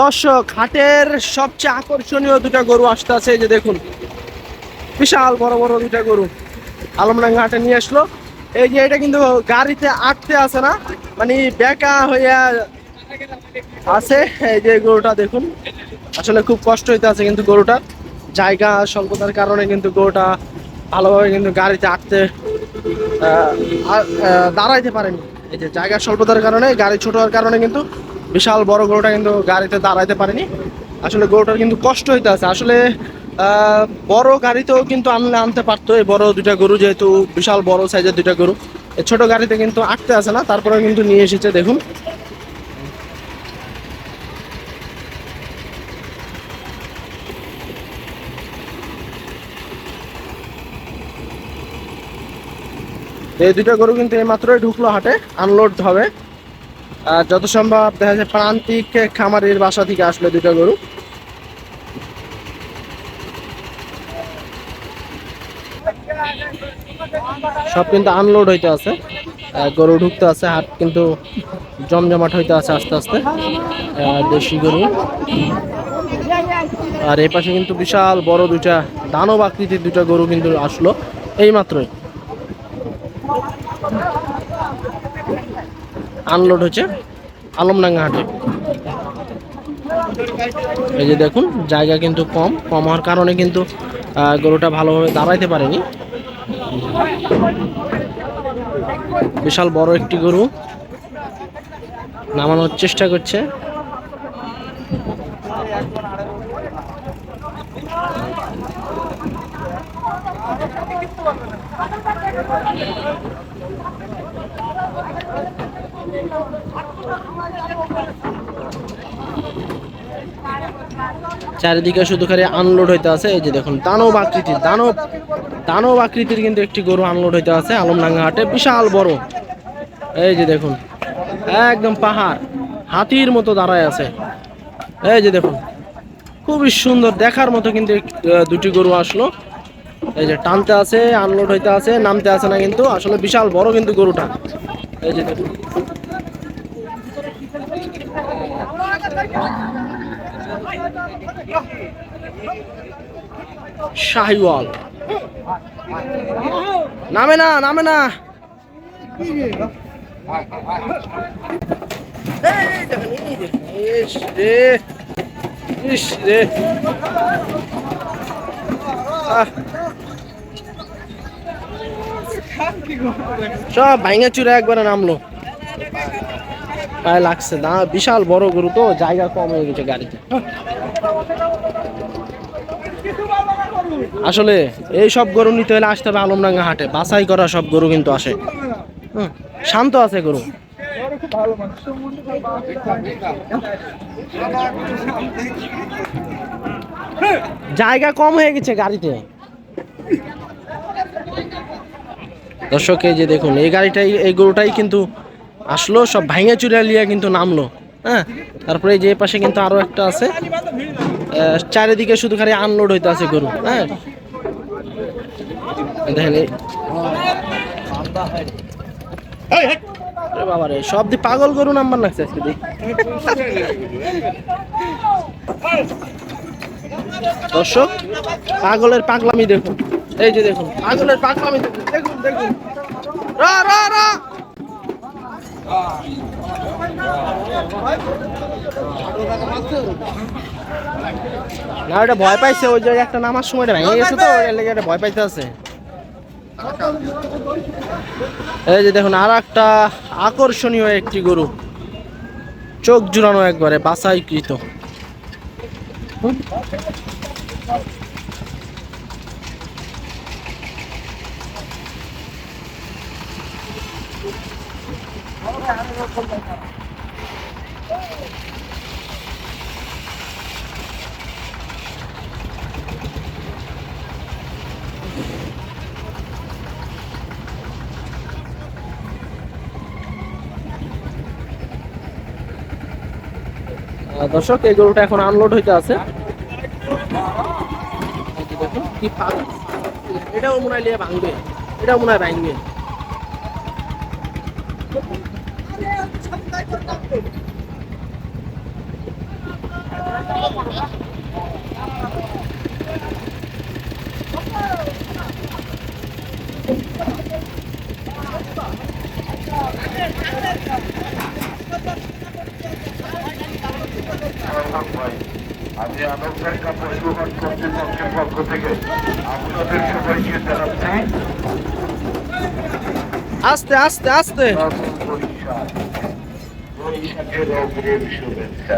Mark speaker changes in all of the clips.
Speaker 1: দর্শক, হাটের সবচেয়ে আকর্ষণীয় দুটা গরু আসতে আছে, এই যে দেখুন। বিশাল বড় বড় দুটা গরু। আলমডাঙ্গা হাটে নিয়ে আসলো। এই যে এটা কিন্তু গাড়িতে আটতে আছে না মানে বেকা হইয়া আছে। এই যে গরুটা দেখুন। আসলে খুব কষ্ট হইতে আছে কিন্তু গরুটার জায়গা স্বল্পতার কারণে কিন্তু গরুটা ভালোভাবে কিন্তু গাড়িতে আহ, দাঁড়াইতে পারেনি। এই যে জায়গা স্বল্পতার কারণে গাড়ি ছোট হওয়ার কারণে কিন্তু বিশাল বড় গরুটা কিন্তু গাড়িতে দাঁড়াইতে পারেনি। আসলে গরুটার কিন্তু কষ্ট হইতে আছে আসলে বড় গাড়িতেও কিন্তু আনলে আনতে পারতো। এই বড় দুইটা গরু যেহেতু বিশাল বড় সাইজের দুইটা গরু এই ছোট গাড়িতে কিন্তু আটতে আছে না তারপরে কিন্তু নিয়ে এসেছে দেখুন। এই দুটো গরু কিন্তু এই মাত্রই ঢুকলো হাটে আনলোড হবে। আর যত সম্ভব দেখা যায় প্রান্তিক খামারের বাসা থেকে আসলে দুটো গরু। সব কিন্তু আনলোড হইতে আছে। গরু ঢুকতে আছে, হাট কিন্তু জমজমাট হইতে আছে আস্তে আস্তে। দেশি গরু। আর এই পাশে কিন্তু বিশাল বড় দুইটা দানব আকৃতির দুইটা গরু কিন্তু আসলো এই মাত্রই আনলোড হচ্ছে আলমডাঙ্গা হাটে। এই যে দেখুন, জায়গা কিন্তু কম কম হওয়ার কারণে কিন্তু গরুটা ভালোভাবে দাঁড়াইতে পারেনি। বিশাল বড় একটি গরু, নামানোর চেষ্টা করছে। চারিদিকে শুধু খালি আনলোড হইতে আছে। এই যে দেখুন, দানব আকৃতির, দানব দানব আকৃতির কিন্তু একটি গরু আনলোড হইতে আছে আলমডাঙ্গা হাটে, বিশাল বড়। এই যে দেখুন, একদম পাহাড়, হাতির মতো দাঁড়ায় আছে। এই যে দেখুন, খুবই সুন্দর দেখার মতো কিন্তু দুটি গরু আসলো। এই যে টানতে আছে আনলোড হইতে আছে, নামতে আছে না কিন্তু, আসলে বিশাল বড় কিন্তু গরুটা। এই যে দেখুন শাহিওয়াল। নামে না নামে না। সব ভাঙা চুরে একবারে নামলো। পায়ে লাগছে না। বিশাল বড় গরু তো, জায়গা কম হয়ে গেছে গাড়িতে। আসলে এই সব গরু নিতে হলে আসতে হবে আলমডাঙ্গা হাটে। বাছাই করা সব গরু কিন্তু আসে। শান্ত আছে গরু। জায়গা কম হয়ে গেছে গাড়িতে। দর্শক, এই যে দেখুন, এই গাড়িটাই, এই গরুটাই কিন্তু আসলো, সব ভাঙে চুরা লিয়া কিন্তু নামলো হ্যাঁ? তারপরে যে পাশে কিন্তু আরও একটা আছে। চারিদিকে শুধু খালি আনলোড হইতে আছে গরু হ্যাঁ? দেখেন এই- আরে বাবা রে সব দি পাগল গরু নাম্বার লাগছে আজকে দি দর্শক, পাগলের পাগলামি দেখুন। এই যে দেখুন, পাগলের পাগলামি দেখুন দেখুন দেখুন। রা রা রা। না ওটা ভয় পাইছে ওই জায়গায় একটা নামার সময়টা ভেঙে গেছে তো ওই লেগে ভয় পাইতে আছে। এই যে দেখুন আর একটা আকর্ষণীয় একটি গরু। চোখ জুড়ানো একবারে বাছাইকৃত। দর্শক, এই গরুটা এখন আনলোড হইতে আছে। এটাও মনে হয় ভাঙবে, এটাও মনে হয় ভাঙবে।
Speaker 2: আমি আনন্দকারিকা পরিবহন কর্তৃপক্ষের পক্ষ থেকে আপনাদের সবাইকে জানাচ্ছি
Speaker 1: আস্তে আস্তে আস্তে
Speaker 2: নতুন বরিশাল বরিশালের অগ্রিম শুভেচ্ছা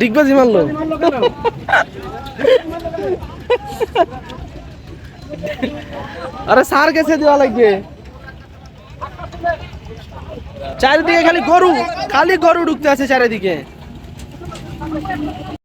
Speaker 1: ডিগবাজি মারলো আরে সার গেছে দেওয়া লাগবে। চারিদিকে খালি গরু খালি গরু ঢুকতে আছে চারিদিকে।